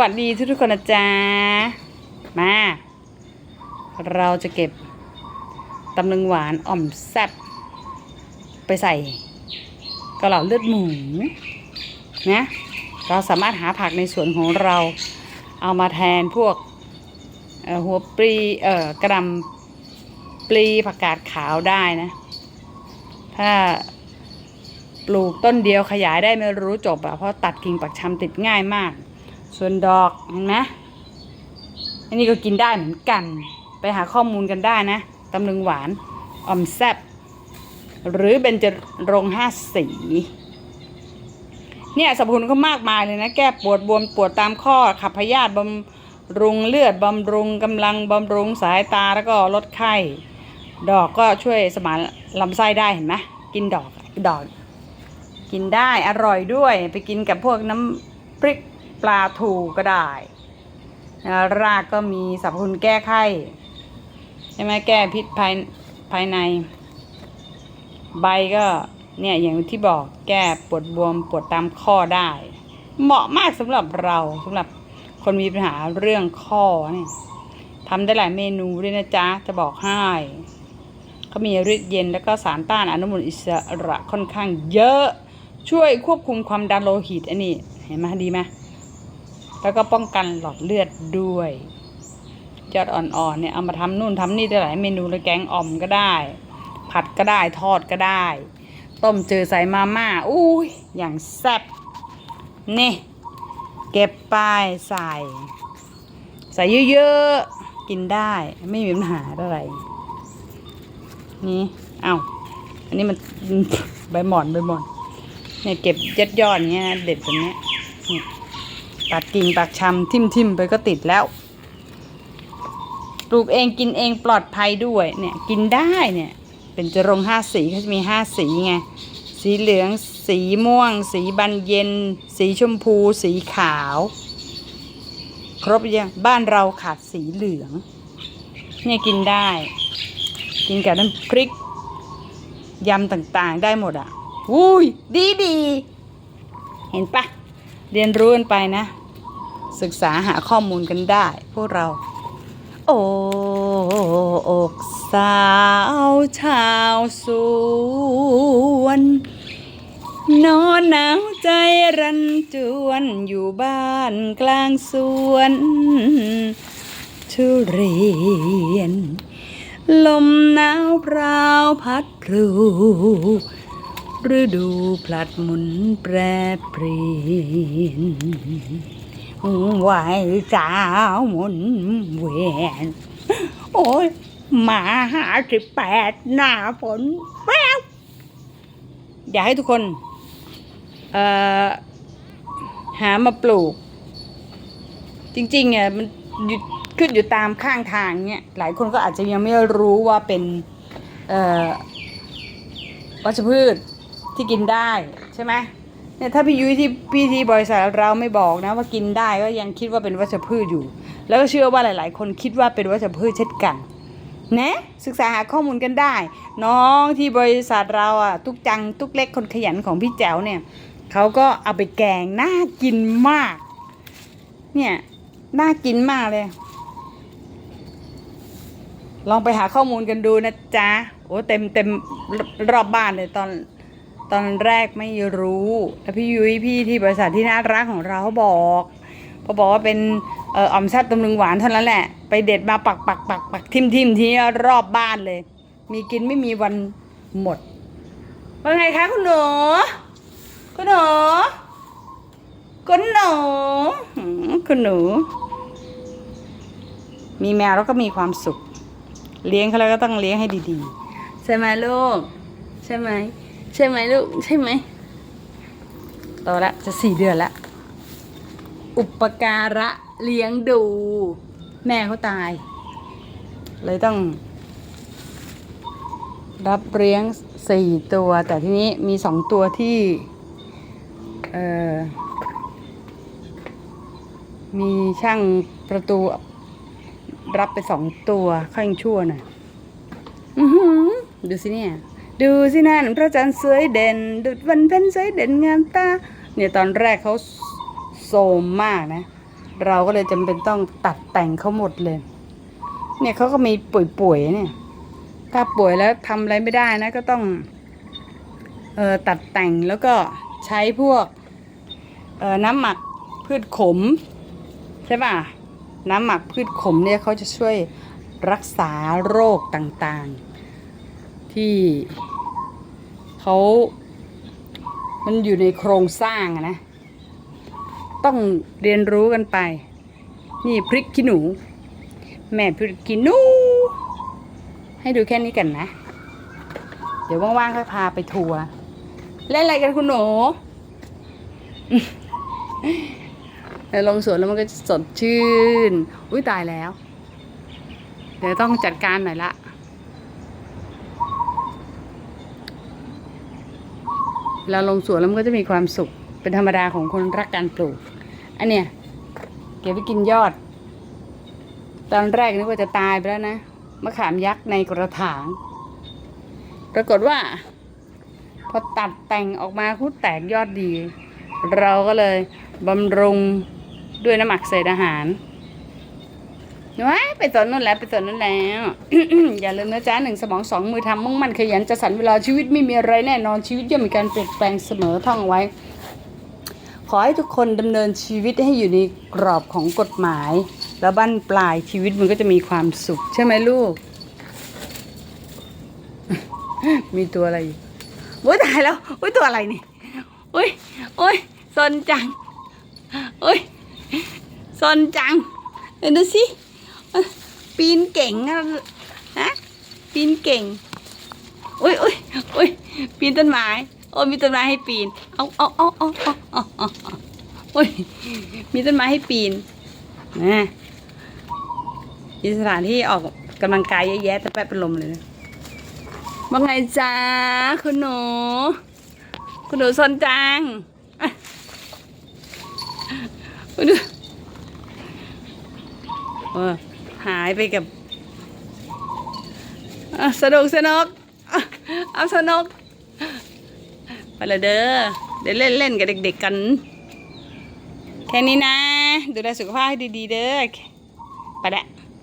วัสดีทุกทุกคนนะจ๊ะ มา เราจะเก็บตำลึงหวานอ่อมแซ่บไปใส่กระเหล่าเลือดหมูนะเราสามารถหาผักในสวนของเราเอามาแทนพวกหัวปลีเอ่อกระดำปลีผักกาดขาวได้นะ ถ้าปลูกต้นเดียวขยายได้ไม่รู้จบอะเพราะตัดกิ่งปักชำติดง่ายมาก ส่วนดอกเห็นไหมอันนี้ก็กินได้เหมือนกัน ไปหาข้อมูลกันได้นะตำลึงหวานอ่อมแซบหรือเบญจรงห้าสี เนี่ยสรรพคุณก็มากมายเลยนะ แก้ปวดบวมปวดตามข้อขับพยาธิบำรุงเลือดบำรุงกำลังบำรุงสายตาแล้วก็ลดไข้ ดอกก็ช่วยสมานลำไส้ได้เห็นไหมกินดอกดอก กินได้อร่อยด้วย ไปกินกับพวกน้ำพริก ปลาทูก็ได้นะรากก็มีสรรพคุณแก้ไข้ใช่ไหมแก้พิษภายภายใน ใบก็เนี่ยอย่างที่บอกแก้ปวดบวมปวดตามข้อได้ เหมาะมากสำหรับเราสำหรับคนมีปัญหาเรื่องข้อเนี่ยทำได้หลายเมนูด้วยนะจ๊ะ จะบอกให้เขามีฤทธิ์เย็นแล้วก็สารต้านอนุมูลอิสระค่อนข้างเยอะช่วยควบคุมความดันโลหิตอันนี้ เห็นไหมดีไหม แล้วก็ป้องกันหลอดเลือดด้วยยอดอ่อนๆเนี่ยเอามาทำนู่นทำนี่ได้หลายเมนูเลยแกงอ่อมก็ได้ ผัดก็ได้ทอดก็ได้ ต้มเจอใส่มาม่าอุ้ยอย่างแซ่บนี่ เก็บไปใส่ ใส่เยอะๆกินได้ไม่มีปัญหาอะไร นี่เอา้าอันนี้มันใบหมอนใบหมอนเนี่ยเก็บยัดยอดเงี้ยเด็ดแบบเนี้ ยนี่ตัดกิ่งตัดชำทิ่มทิมๆไปก็ติดแล้วปลูกเองกินเองปลอดภัยด้วยเนี่ยกินได้เนี่ยเป็นจรงห้าสีเขาจะมีห้าสีไงสีเหลือง สีม่วง สีบันเย็น สีชมพู สีขาว ครบยังบ้านเราขาดสีเหลือง เนี่ยกินได้ กินกับน้ำพริกยำต่างๆได้หมดอะอุ้ยดีดี เห็นปะเรียนรู้กันไปนะ ศึกษาหาข้อมูลกันได้ พวกเรา โอ้อกสาวชาวสวนนอนหนาวใจรันจวนอยู่บ้านกลางสวนทุเรียน ลมหนาวพราวพัดพลูฤดูพลัดหมุนแปรเปลี่ยน ไหวสาวหมุนเวียนโอ้ยมาหาสิบแปดหน้าฝนแป๊บอยากให้ทุกคน เอ่อ หามาปลูก จริงๆอะมันยขึ้นอยู่ตามข้างทางเนี่ยหลายคนก็อาจจะยังไม่รู้ว่าเป็น เอ่อวัชพืชที่กินได้ใช่ไหม เนี่ยถ้าพี่ยุ้ยที่พี่ที่บริษัทเราไม่บอกนะ ว่ากินได้ก็ยังคิดว่าเป็นวัชพืชอยู่ แล้วก็เชื่อว่าหลาย ๆ คนคิดว่าเป็นวัชพืชเช่นกันนะศึกษาหาข้อมูลกันได้ น้องที่บริษัทเราอะ ทุกจังทุกเล็กคนขยันของพี่แจ๋วเนี่ยเขาก็เอาไปแกงน่ากินมาก เนี่ยน่ากินมากเลย ลองไปหาข้อมูลกันดูนะจ๊ะโอ้เต็มเต็มรอบบ้านเลยตอน ตอนแรกไม่รู้แต่พี่ยุ้ยพี่ที่บริษัทที่น่ารักของเราเขาบอกเขาบอกว่าเป็นเอ่ออมแซ่บตำลึงหวานเท่านั้นแหละ ไปเด็ดมาปักปักปักปักทิมทิมที่รอบบ้านเลย มีกินไม่มีวันหมด ว่าไงคะคุณหนูคุณหนูคุณหนูคุณหนู มีแมวแล้วก็มีความสุข เลี้ยงเขาแล้วก็ต้องเลี้ยงให้ดีๆ ใช่ไหมลูก ใช่ไหม ใช่ไหมลูก ใช่ไหมโตละจะสี่เดือนละ อุปการะเลี้ยงดู แม่เขาตาย เลยต้อง รับเลี้ยงสี่ตัว แต่ทีนี้มีสองตัวที่ เอ่อ มีช่างประตูรับไปสองตัวข้างชั่วหน่อยอือหือดูสิเนี่ย ดูสินั่นพระจันทร์สวยเด่น ดุดวันเพ็ญสวยเด่นงามตาเนี่ยตอนแรกเขาโสมมากนะ เราก็เลยจำเป็นต้องตัดแต่งเขาหมดเลย เนี่ยเขาก็มีป่วยๆเนี่ย ถ้าป่วยแล้วทำอะไรไม่ได้นะ ก็ต้องเอ่อตัดแต่งแล้วก็ใช้พวกเอ่อน้ำหมักพืชขม ใช่ป่ะ น้ำหมักพืชขมเนี่ยเขาจะช่วยรักษาโรคต่างๆ ที่เขามันอยู่ในโครงสร้างนะ ต้องเรียนรู้กันไป นี่พริกขี้หนู แม่พริกขี้หนู ให้ดูแค่นี้กันนะ เดี๋ยวว่างๆค่อยพาไปทัวร์เล่นอะไรกันคุณหนูแต่ลงสวนแล้วมันก็สดชื่น อุ้ยตายแล้ว เดี๋ยวต้องจัดการหน่อยละ เวลาลงสวนแล้วมันก็จะมีความสุข เป็นธรรมดาของคนรักการปลูก อันเนี้ยเก็บไปกินยอด ตอนแรกนึกว่าจะตายไปแล้วนะ มะขามยักษ์ในกระถาง ปรากฏว่า พอตัดแต่งออกมาคุดแตกยอดดี เราก็เลยบำรุงด้วยน้ำหมักเศษอาหาร ว้าไปสวนนู่นแล้วไปสวนนู่นแล้ว อย่าลืมนะจ๊ะหนึ่งสมองสองมือทำมุ่งมั่นขยันจะสรรเวลาชีวิตไม่มีอะไรแน่นอนชีวิตย่อมมีการเปลี่ยนแปลงเสมอท่องไว้ ขอให้ทุกคนดำเนินชีวิตให้อยู่ในกรอบของกฎหมาย แล้วบั้นปลายชีวิตมันก็จะมีความสุข ใช่ไหมลูก มีตัวอะไรโอ้ยตายแล้วโอ้ยตัวอะไรนี่โอ้ยโอ้ยซนจังโอ้ยซนจังเดี๋ยวดูสิ ปีนเก่งนะฮะปีนเก่งอุ้ยอุ้ยอุ้ยปีนต้นไม้โอ้มีต้นไม้ให้ปีนเอาเอาเอาเอาเอาโอ๊ยมีต้นไม้ให้ปีนนะมีสถานที่ออกกำลังกายแย่ๆแต่แป๊บเป็นลมเลยนะว่าไงจ้าคุณหนู คุณหนูสนจังคุณหดูเออ หายไปกับอะสนุกสนุกเอาสนุกไปเลยเด้อเดี๋ยวเล่นเล่นกับเด็ก ๆ กัน แค่นี้นะ ดูแลสุขภาพให้ดี ๆ เด้อไปละ